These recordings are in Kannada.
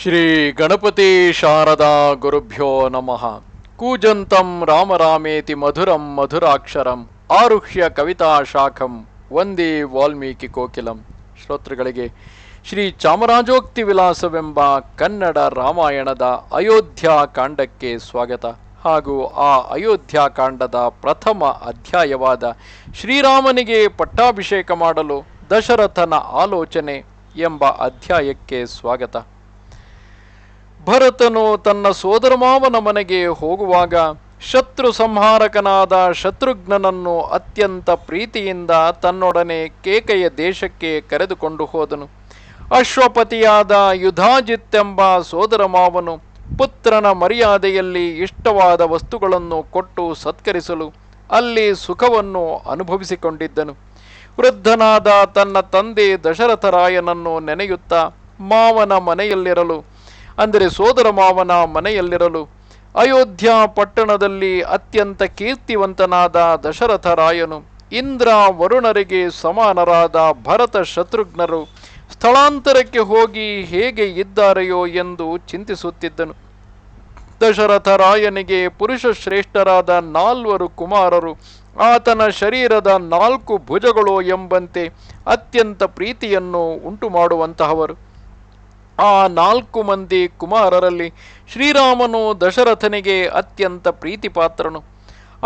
ಶ್ರೀ ಗಣಪತಿ ಶಾರದಾ ಗುರುಭ್ಯೋ ನಮಃ. ಕೂಜಂತಂ ರಾಮರಾಮೇತಿ ಮಧುರಂ ಮಧುರಾಕ್ಷರಂ ಆರುಹ್ಯ ಕವಿತಾ ಶಾಖಂ ವಂದೇ ವಾಲ್ಮೀಕಿ ಕೋಕಿಲಂ. ಶ್ರೋತೃಗಳಿಗೆ ಶ್ರೀ ಚಾಮರಾಜೋಕ್ತಿ ವಿಲಾಸವೆಂಬ ಕನ್ನಡ ರಾಮಾಯಣದ ಅಯೋಧ್ಯ ಕಾಂಡಕ್ಕೆ ಸ್ವಾಗತ. ಹಾಗೂ ಆ ಅಯೋಧ್ಯ ಕಾಂಡದ ಪ್ರಥಮ ಅಧ್ಯಾಯವಾದ ಶ್ರೀರಾಮನಿಗೆ ಪಟ್ಟಾಭಿಷೇಕ ಮಾಡಲು ದಶರಥನ ಆಲೋಚನೆ ಎಂಬ ಅಧ್ಯಾಯಕ್ಕೆ ಸ್ವಾಗತ. ಭರತನು ತನ್ನ ಸೋದರಮಾವನ ಮನೆಗೆ ಹೋಗುವಾಗ ಶತ್ರು ಸಂಹಾರಕನಾದ ಶತ್ರುಘ್ನನನ್ನು ಅತ್ಯಂತ ಪ್ರೀತಿಯಿಂದ ತನ್ನೊಡನೆ ಕೇಕೆಯ ದೇಶಕ್ಕೆ ಕರೆದುಕೊಂಡು ಹೋದನು. ಅಶ್ವಪತಿಯಾದ ಯುಧಾಜಿತ್ತೆಂಬ ಸೋದರಮಾವನು ಪುತ್ರನ ಮರ್ಯಾದೆಯಲ್ಲಿ ಇಷ್ಟವಾದ ವಸ್ತುಗಳನ್ನು ಕೊಟ್ಟು ಸತ್ಕರಿಸಲು ಅಲ್ಲಿ ಸುಖವನ್ನು ಅನುಭವಿಸಿಕೊಂಡಿದ್ದನು. ವೃದ್ಧನಾದ ತನ್ನ ತಂದೆ ದಶರಥರಾಯನನ್ನು ನೆನೆಯುತ್ತಾ ಮಾವನ ಮನೆಯಲ್ಲಿರಲು ಅಂದರೆ ಸೋದರ ಮಾವನ ಮನೆಯಲ್ಲಿರಲು. ಅಯೋಧ್ಯ ಪಟ್ಟಣದಲ್ಲಿ ಅತ್ಯಂತ ಕೀರ್ತಿವಂತನಾದ ದಶರಥರಾಯನು ಇಂದ್ರ ವರುಣರಿಗೆ ಸಮಾನರಾದ ಭರತ ಶತ್ರುಘ್ನರು ಸ್ಥಳಾಂತರಕ್ಕೆ ಹೋಗಿ ಹೇಗೆ ಇದ್ದಾರೆಯೋ ಎಂದು ಚಿಂತಿಸುತ್ತಿದ್ದನು. ದಶರಥರಾಯನಿಗೆ ಪುರುಷ ಶ್ರೇಷ್ಠರಾದ ನಾಲ್ವರು ಕುಮಾರರು, ಆತನ ಶರೀರದ ನಾಲ್ಕು ಭುಜಗಳು ಎಂಬಂತೆ ಅತ್ಯಂತ ಪ್ರೀತಿಯನ್ನು ಉಂಟು ಮಾಡುವಂತಹವರು ಆ ನಾಲ್ಕು ಮಂದಿ ಕುಮಾರರಲ್ಲಿ ಶ್ರೀರಾಮನು ದಶರಥನಿಗೆ ಅತ್ಯಂತ ಪ್ರೀತಿಪಾತ್ರನು.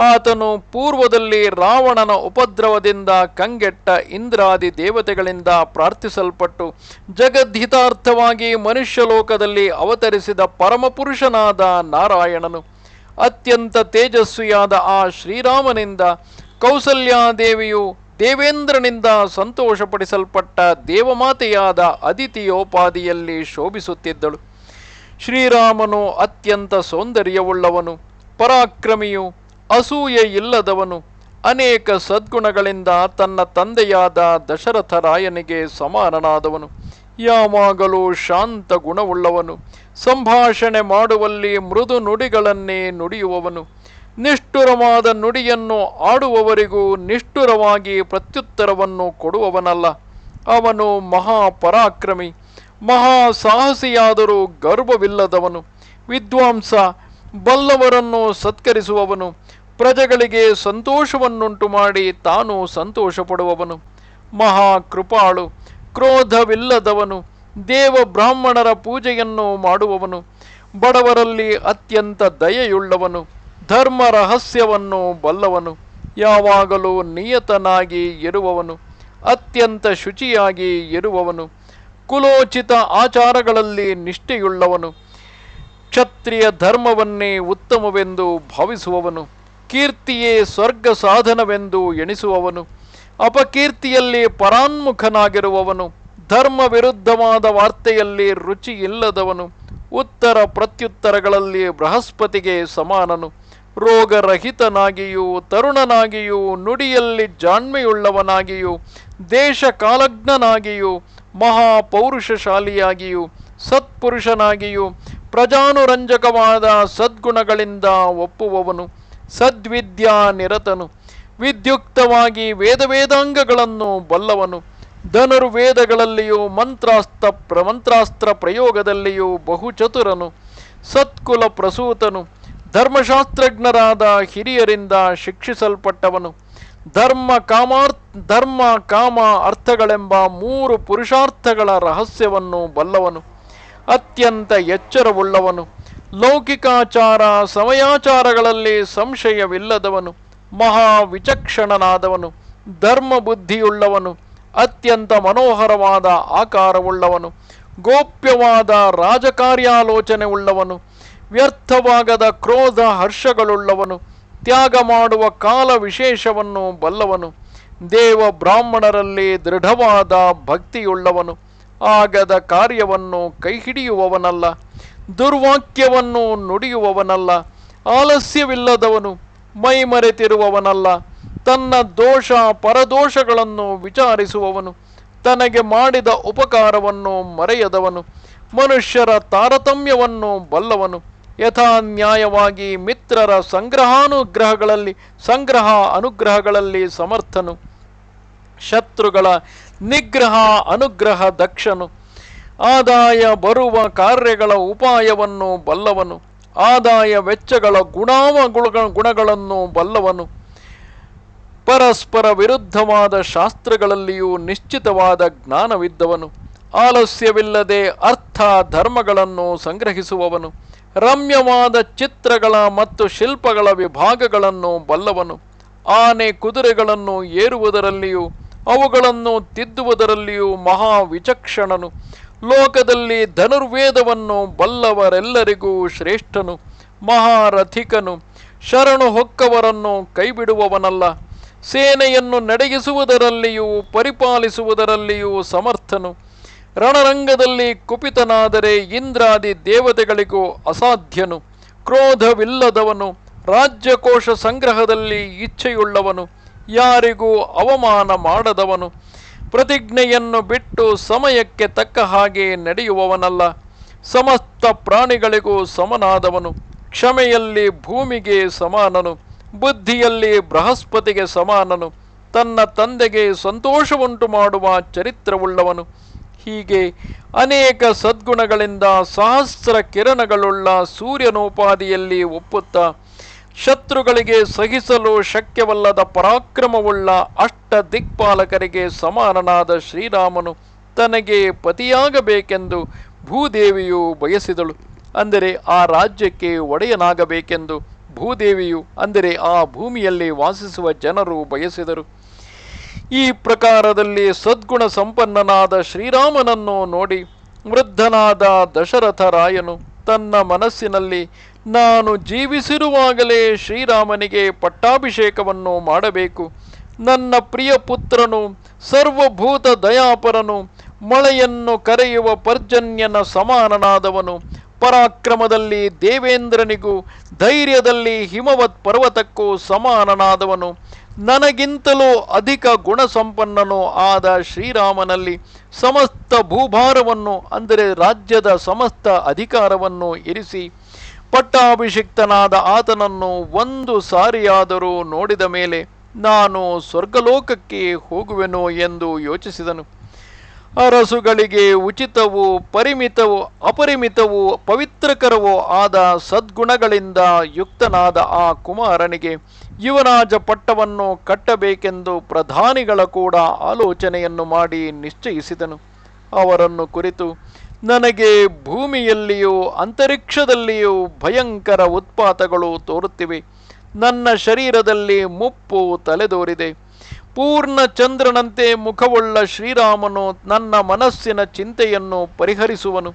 ಆತನು ಪೂರ್ವದಲ್ಲಿ ರಾವಣನ ಉಪದ್ರವದಿಂದ ಕಂಗೆಟ್ಟ ಇಂದ್ರಾದಿ ದೇವತೆಗಳಿಂದ ಪ್ರಾರ್ಥಿಸಲ್ಪಟ್ಟು ಜಗದ್ಹಿತಾರ್ಥವಾಗಿ ಮನುಷ್ಯಲೋಕದಲ್ಲಿ ಅವತರಿಸಿದ ಪರಮಪುರುಷನಾದ ನಾರಾಯಣನು. ಅತ್ಯಂತ ತೇಜಸ್ವಿಯಾದ ಆ ಶ್ರೀರಾಮನಿಂದ ಕೌಸಲ್ಯಾದೇವಿಯು ದೇವೇಂದ್ರನಿಂದ ಸಂತೋಷಪಡಿಸಲ್ಪಟ್ಟ ದೇವಮಾತೆಯಾದ ಅದಿತಿಯೋಪಾದಿಯಲ್ಲಿ ಶೋಭಿಸುತ್ತಿದ್ದಳು. ಶ್ರೀರಾಮನು ಅತ್ಯಂತ ಸೌಂದರ್ಯವುಳ್ಳವನು, ಪರಾಕ್ರಮಿಯು ಅಸೂಯೆ ಇಲ್ಲದವನು, ಅನೇಕ ಸದ್ಗುಣಗಳಿಂದ ತನ್ನ ತಂದೆಯಾದ ದಶರಥರಾಯನಿಗೆ ಸಮಾನನಾದವನು. ಯಾವಾಗಲೂ ಶಾಂತ ಗುಣವುಳ್ಳವನು, ಸಂಭಾಷಣೆ ಮಾಡುವಲ್ಲಿ ಮೃದು ನುಡಿಗಳನ್ನೇ ನುಡಿಯುವವನು. ನಿಷ್ಠುರವಾದ ನುಡಿಯನ್ನು ಆಡುವವರಿಗೂ ನಿಷ್ಠುರವಾಗಿ ಪ್ರತ್ಯುತ್ತರವನ್ನು ಕೊಡುವವನಲ್ಲ. ಅವನು ಮಹಾಪರಾಕ್ರಮಿ ಮಹಾ ಸಾಹಸಿಯಾದರೂ ಗರ್ವವಿಲ್ಲದವನು. ವಿದ್ವಾಂಸ, ಬಲ್ಲವರನ್ನು ಸತ್ಕರಿಸುವವನು. ಪ್ರಜೆಗಳಿಗೆ ಸಂತೋಷವನ್ನುಂಟು ಮಾಡಿ ತಾನು ಸಂತೋಷಪಡುವವನು. ಮಹಾ ಕೃಪಾಳು ಕ್ರೋಧವಿಲ್ಲದವನು. ದೇವ ಬ್ರಾಹ್ಮಣರ ಪೂಜೆಯನ್ನು ಮಾಡುವವನು. ಬಡವರಲ್ಲಿ ಅತ್ಯಂತ ದಯೆಯುಳ್ಳವನು. ಧರ್ಮ ರಹಸ್ಯವನ್ನು ಬಲ್ಲವನು, ಯಾವಾಗಲೂ ನಿಯತನಾಗಿ ಇರುವವನು, ಅತ್ಯಂತ ಶುಚಿಯಾಗಿ ಇರುವವನು, ಕುಲೋಚಿತ ಆಚಾರಗಳಲ್ಲಿ ನಿಷ್ಠೆಯುಳ್ಳವನು, ಕ್ಷತ್ರಿಯ ಧರ್ಮವನ್ನೇ ಉತ್ತಮವೆಂದು ಭಾವಿಸುವವನು, ಕೀರ್ತಿಯೇ ಸ್ವರ್ಗ ಸಾಧನವೆಂದು ಎಣಿಸುವವನು, ಅಪಕೀರ್ತಿಯಲ್ಲಿ ಪರಾನ್ಮುಖನಾಗಿರುವವನು, ಧರ್ಮ ವಿರುದ್ಧವಾದ ವಾರ್ತೆಯಲ್ಲಿ ರುಚಿ ಇಲ್ಲದವನು ಉತ್ತರ ಪ್ರತ್ಯುತ್ತರಗಳಲ್ಲಿ ಬೃಹಸ್ಪತಿಗೆ ಸಮಾನನು. ರೋಗರಹಿತನಾಗಿಯೂ, ತರುಣನಾಗಿಯೂ, ನುಡಿಯಲ್ಲಿ ಜಾಣ್ಮೆಯುಳ್ಳವನಾಗಿಯೂ ದೇಶ ಕಾಲಜ್ಞನಾಗಿಯೂ ಮಹಾಪೌರುಷಶಾಲಿಯಾಗಿಯೂ, ಸತ್ಪುರುಷನಾಗಿಯೂ, ಪ್ರಜಾನುರಂಜಕವಾದ ಸದ್ಗುಣಗಳಿಂದ ಒಪ್ಪುವವನು, ಸದ್ವಿದ್ಯಾ ನಿರತನು, ವಿದ್ಯುಕ್ತವಾಗಿ ವೇದವೇದಾಂಗಗಳನ್ನು ಬಲ್ಲವನು, ಧನುರ್ವೇದಗಳಲ್ಲಿಯೂ ಮಂತ್ರಾಸ್ತ್ರ ಪ್ರಮಂತ್ರಾಸ್ತ್ರ ಪ್ರಯೋಗದಲ್ಲಿಯೂ ಬಹುಚತುರನು, ಸತ್ಕುಲ ಪ್ರಸೂತನು ಧರ್ಮಶಾಸ್ತ್ರಜ್ಞರಾದ ಹಿರಿಯರಿಂದ ಶಿಕ್ಷಿಸಲ್ಪಟ್ಟವನು. ಧರ್ಮ ಕಾಮಾರ್ಥ, ಧರ್ಮ ಕಾಮ ಅರ್ಥಗಳೆಂಬ ಮೂರು ಪುರುಷಾರ್ಥಗಳ ರಹಸ್ಯವನ್ನು ಬಲ್ಲವನು. ಅತ್ಯಂತ ಎಚ್ಚರವುಳ್ಳವನು. ಲೌಕಿಕಾಚಾರ, ಸಮಯಾಚಾರಗಳಲ್ಲಿ ಸಂಶಯವಿಲ್ಲದವನು. ಮಹಾ ವಿಚಕ್ಷಣನಾದವನು ಧರ್ಮ ಬುದ್ಧಿಯುಳ್ಳವನು ಅತ್ಯಂತ ಮನೋಹರವಾದ ಆಕಾರವುಳ್ಳವನು. ಗೋಪ್ಯವಾದ ರಾಜಕಾರ್ಯಾಲೋಚನೆ ಉಳ್ಳವನು ವ್ಯರ್ಥವಾಗದ ಕ್ರೋಧ ಹರ್ಷಗಳುಳ್ಳವನು, ತ್ಯಾಗ ಮಾಡುವ ಕಾಲ ವಿಶೇಷವನ್ನು ಬಲ್ಲವನು, ದೇವ ಬ್ರಾಹ್ಮಣರಲ್ಲಿ ದೃಢವಾದ ಭಕ್ತಿಯುಳ್ಳವನು, ಆಗದ ಕಾರ್ಯವನ್ನು ಕೈಹಿಡಿಯುವವನಲ್ಲ, ದುರ್ವಾಕ್ಯವನ್ನು ನುಡಿಯುವವನಲ್ಲ, ಆಲಸ್ಯವಿಲ್ಲದವನು ಮೈಮರೆತಿರುವವನಲ್ಲ, ತನ್ನ ದೋಷ ಪರದೋಷಗಳನ್ನು ವಿಚಾರಿಸುವವನು, ತನಗೆ ಮಾಡಿದ ಉಪಕಾರವನ್ನು ಮರೆಯದವನು, ಮನುಷ್ಯರ ತಾರತಮ್ಯವನ್ನು ಬಲ್ಲವನು. ಯಥಾನ್ಯಾಯವಾಗಿ ಮಿತ್ರರ ಸಂಗ್ರಹಾನುಗ್ರಹಗಳಲ್ಲಿ, ಸಂಗ್ರಹ ಅನುಗ್ರಹಗಳಲ್ಲಿ ಸಮರ್ಥನು. ಶತ್ರುಗಳ ನಿಗ್ರಹ ಅನುಗ್ರಹ ದಕ್ಷನು. ಆದಾಯ ಬರುವ ಕಾರ್ಯಗಳ ಉಪಾಯವನ್ನು ಬಲ್ಲವನು. ಆದಾಯ ವೆಚ್ಚಗಳ ಗುಣಾವ ಗುಣಗಳನ್ನು ಬಲ್ಲವನು. ಪರಸ್ಪರ ವಿರುದ್ಧವಾದ ಶಾಸ್ತ್ರಗಳಲ್ಲಿಯೂ ನಿಶ್ಚಿತವಾದ ಜ್ಞಾನವಿದ್ದವನು. ಆಲಸ್ಯವಿಲ್ಲದೆ ಅರ್ಥ ಧರ್ಮಗಳನ್ನು ಸಂಗ್ರಹಿಸುವವನು, ರಮ್ಯವಾದ ಚಿತ್ರಗಳ ಮತ್ತು ಶಿಲ್ಪಗಳ ವಿಭಾಗಗಳನ್ನು ಬಲ್ಲವನು. ಆನೆ ಕುದುರೆಗಳನ್ನು ಏರುವುದರಲ್ಲಿಯೂ, ಅವುಗಳನ್ನು ತಿದ್ದುವುದರಲ್ಲಿಯೂ ಮಹಾ ವಿಚಕ್ಷಣನು. ಲೋಕದಲ್ಲಿ ಧನುರ್ವೇದವನ್ನು ಬಲ್ಲವರೆಲ್ಲರಿಗೂ ಶ್ರೇಷ್ಠನು, ಮಹಾರಥಿಕನು. ಶರಣು ಹೊಕ್ಕವರನ್ನು ಕೈಬಿಡುವವನಲ್ಲ. ಸೇನೆಯನ್ನು ನಡೆಗಿಸುವುದರಲ್ಲಿಯೂ ಪರಿಪಾಲಿಸುವುದರಲ್ಲಿಯೂ ಸಮರ್ಥನು. ರಣರಂಗದಲ್ಲಿ ಕುಪಿತನಾದರೆ ಇಂದ್ರಾದಿ ದೇವತೆಗಳಿಗೂ ಅಸಾಧ್ಯನು. ಕ್ರೋಧವಿಲ್ಲದವನು, ರಾಜ್ಯಕೋಶ ಸಂಗ್ರಹದಲ್ಲಿ ಇಚ್ಛೆಯುಳ್ಳವನು, ಯಾರಿಗೂ ಅವಮಾನ ಮಾಡದವನು. ಪ್ರತಿಜ್ಞೆಯನ್ನು ಬಿಟ್ಟು ಸಮಯಕ್ಕೆ ತಕ್ಕ ಹಾಗೆ ನಡೆಯುವವನಲ್ಲ. ಸಮಸ್ತ ಪ್ರಾಣಿಗಳಿಗೂ ಸಮನಾದವನು. ಕ್ಷಮೆಯಲ್ಲಿ ಭೂಮಿಗೆ ಸಮಾನನು. ಬುದ್ಧಿಯಲ್ಲಿ ಬೃಹಸ್ಪತಿಗೆ ಸಮಾನನು. ತನ್ನ ತಂದೆಗೆ ಸಂತೋಷವುಂಟು ಮಾಡುವ ಚರಿತ್ರವುಳ್ಳವನು. ಹೀಗೆ ಅನೇಕ ಸದ್ಗುಣಗಳಿಂದ ಸಹಸ್ರ ಕಿರಣಗಳುಳ್ಳ ಸೂರ್ಯನೋಪಾದಿಯಲ್ಲಿ ಒಪ್ಪುತ್ತಾ ಶತ್ರುಗಳಿಗೆ ಸಹಿಸಲು ಶಕ್ಯವಲ್ಲದ ಪರಾಕ್ರಮವುಳ್ಳ ಅಷ್ಟ ದಿಕ್ಪಾಲಕರಿಗೆ ಸಮಾನನಾದ ಶ್ರೀರಾಮನು ತನಗೆ ಪತಿಯಾಗಬೇಕೆಂದು ಭೂದೇವಿಯು ಬಯಸಿದಳು. ಅಂದರೆ ಆ ರಾಜ್ಯಕ್ಕೆ ಒಡೆಯನಾಗಬೇಕೆಂದು ಭೂದೇವಿಯು, ಅಂದರೆ ಆ ಭೂಮಿಯಲ್ಲಿ ವಾಸಿಸುವ ಜನರು ಬಯಸಿದರು. ಈ ಪ್ರಕಾರದಲ್ಲಿ ಸದ್ಗುಣ ಸಂಪನ್ನನಾದ ಶ್ರೀರಾಮನನ್ನು ನೋಡಿ ವೃದ್ಧನಾದ ದಶರಥ ರಾಯನು ತನ್ನ ಮನಸ್ಸಿನಲ್ಲಿ, ನಾನು ಜೀವಿಸಿರುವಾಗಲೇ ಶ್ರೀರಾಮನಿಗೆ ಪಟ್ಟಾಭಿಷೇಕವನ್ನು ಮಾಡಬೇಕು. ನನ್ನ ಪ್ರಿಯ ಪುತ್ರನು, ಸರ್ವಭೂತ ದಯಾಪರನು, ಮಳೆಯನ್ನು ಕರೆಯುವ ಪರ್ಜನ್ಯನ ಸಮಾನನಾದವನು. ಪರಾಕ್ರಮದಲ್ಲಿ ದೇವೇಂದ್ರನಿಗೂ, ಧೈರ್ಯದಲ್ಲಿ ಹಿಮವತ್ ಪರ್ವತಕ್ಕೂ ಸಮಾನನಾದವನು. ನನಗಿಂತಲೂ ಅಧಿಕ ಗುಣಸಂಪನ್ನನೂ ಆದ ಶ್ರೀರಾಮನಲ್ಲಿ ಸಮಸ್ತ ಭೂಭಾರವನ್ನು, ಅಂದರೆ ರಾಜ್ಯದ ಸಮಸ್ತ ಅಧಿಕಾರವನ್ನು ಇರಿಸಿ, ಪಟ್ಟಾಭಿಷಿಕ್ತನಾದ ಆತನನ್ನು ಒಂದು ಸಾರಿಯಾದರೂ ನೋಡಿದ ಮೇಲೆ ನಾನು ಸ್ವರ್ಗಲೋಕಕ್ಕೆ ಹೋಗುವೆನೋ ಎಂದು ಯೋಚಿಸಿದನು. ಅರಸುಗಳಿಗೆ ಉಚಿತವೂ ಪರಿಮಿತವೂ ಅಪರಿಮಿತವೂ ಪವಿತ್ರಕರವೋ ಆದ ಸದ್ಗುಣಗಳಿಂದ ಯುಕ್ತನಾದ ಆ ಕುಮಾರನಿಗೆ ಯುವರಾಜ ಪಟ್ಟವನ್ನು ಕಟ್ಟಬೇಕೆಂದು ಪ್ರಧಾನಿಗಳ ಕೂಡ ಆಲೋಚನೆಯನ್ನು ಮಾಡಿ ನಿಶ್ಚಯಿಸಿದನು. ಅವರನ್ನು ಕುರಿತು, ನನಗೆ ಭೂಮಿಯಲ್ಲಿಯೂ ಅಂತರಿಕ್ಷದಲ್ಲಿಯೂ ಭಯಂಕರ ಉತ್ಪಾತಗಳು ತೋರುತ್ತಿವೆ. ನನ್ನ ಶರೀರದಲ್ಲಿ ಮುಪ್ಪು ತಲೆದೋರಿದೆ. ಪೂರ್ಣ ಚಂದ್ರನಂತೆ ಮುಖವುಳ್ಳ ಶ್ರೀರಾಮನು ನನ್ನ ಮನಸ್ಸಿನ ಚಿಂತೆಯನ್ನು ಪರಿಹರಿಸುವನು.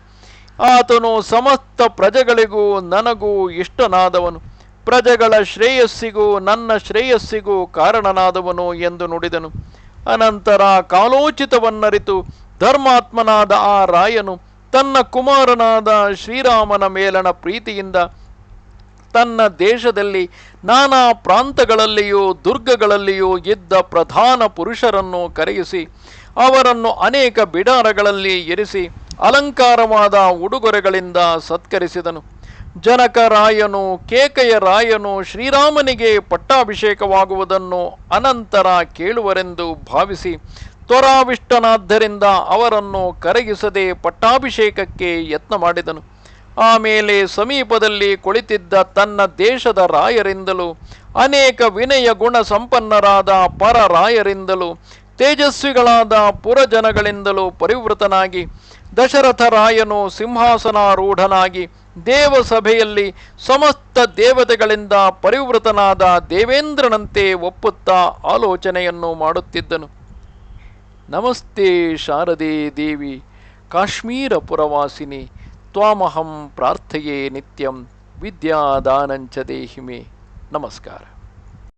ಆತನು ಸಮಸ್ತ ಪ್ರಜೆಗಳಿಗೂ ನನಗೂ ಇಷ್ಟನಾದವನು. ಪ್ರಜೆಗಳ ಶ್ರೇಯಸ್ಸಿಗೂ ನನ್ನ ಶ್ರೇಯಸ್ಸಿಗೂ ಕಾರಣನಾದವನು ಎಂದು ನುಡಿದನು. ಅನಂತರ ಕಾಲೋಚಿತವನ್ನರಿತು ಧರ್ಮಾತ್ಮನಾದ ಆ ರಾಯನು ತನ್ನ ಕುಮಾರನಾದ ಶ್ರೀರಾಮನ ಮೇಲನ ಪ್ರೀತಿಯಿಂದ ತನ್ನ ದೇಶದಲ್ಲಿ ನಾನಾ ಪ್ರಾಂತಗಳಲ್ಲಿಯೂ ದುರ್ಗಗಳಲ್ಲಿಯೂ ಇದ್ದ ಪ್ರಧಾನ ಪುರುಷರನ್ನು ಕರೆಯಿಸಿ, ಅವರನ್ನು ಅನೇಕ ಬಿಡಾರಗಳಲ್ಲಿ ಇರಿಸಿ, ಅಲಂಕಾರವಾದ ಉಡುಗೊರೆಗಳಿಂದ ಸತ್ಕರಿಸಿದನು. ಜನಕ ರಾಯನು ಕೇಕೆಯ ರಾಯನು ಶ್ರೀರಾಮನಿಗೆ ಪಟ್ಟಾಭಿಷೇಕವಾಗುವುದನ್ನು ಅನಂತರ ಕೇಳುವರೆಂದು ಭಾವಿಸಿ, ತ್ವರಾವಿಷ್ಟನಾದ್ದರಿಂದ ಅವರನ್ನು ಕರಗಿಸದೆ ಪಟ್ಟಾಭಿಷೇಕಕ್ಕೆ ಯತ್ನ ಮಾಡಿದನು. ಆಮೇಲೆ ಸಮೀಪದಲ್ಲಿ ಕುಳಿತಿದ್ದ ತನ್ನ ದೇಶದ ರಾಯರಿಂದಲೂ, ಅನೇಕ ವಿನಯ ಗುಣ ಸಂಪನ್ನರಾದ ಪರ ರಾಯರಿಂದಲೂ, ತೇಜಸ್ವಿಗಳಾದ ಪುರಜನಗಳಿಂದಲೂ ಪರಿವೃತನಾಗಿ, ದಶರಥ ರಾಯನು ಸಿಂಹಾಸನಾರೂಢನಾಗಿ ದೇವಸಭೆಯಲ್ಲಿ ಸಮಸ್ತ ದೇವತೆಗಳಿಂದ ಪರಿವೃತನಾದ ದೇವೇಂದ್ರನಂತೆ ಒಪ್ಪುತ್ತಾ ಆಲೋಚನೆಯನ್ನು ಮಾಡುತ್ತಿದ್ದನು. ನಮಸ್ತೆ ಶಾರದೆ ದೇವಿ ಕಾಶ್ಮೀರ ಪುರವಾಸಿನಿ ತ್ವಾಮಹಂ ಪ್ರಾರ್ಥಯೇ ನಿತ್ಯಂ, ವಿದ್ಯಾದಾನಂಚ ದೇಹಿಮೆ. ನಮಸ್ಕಾರ.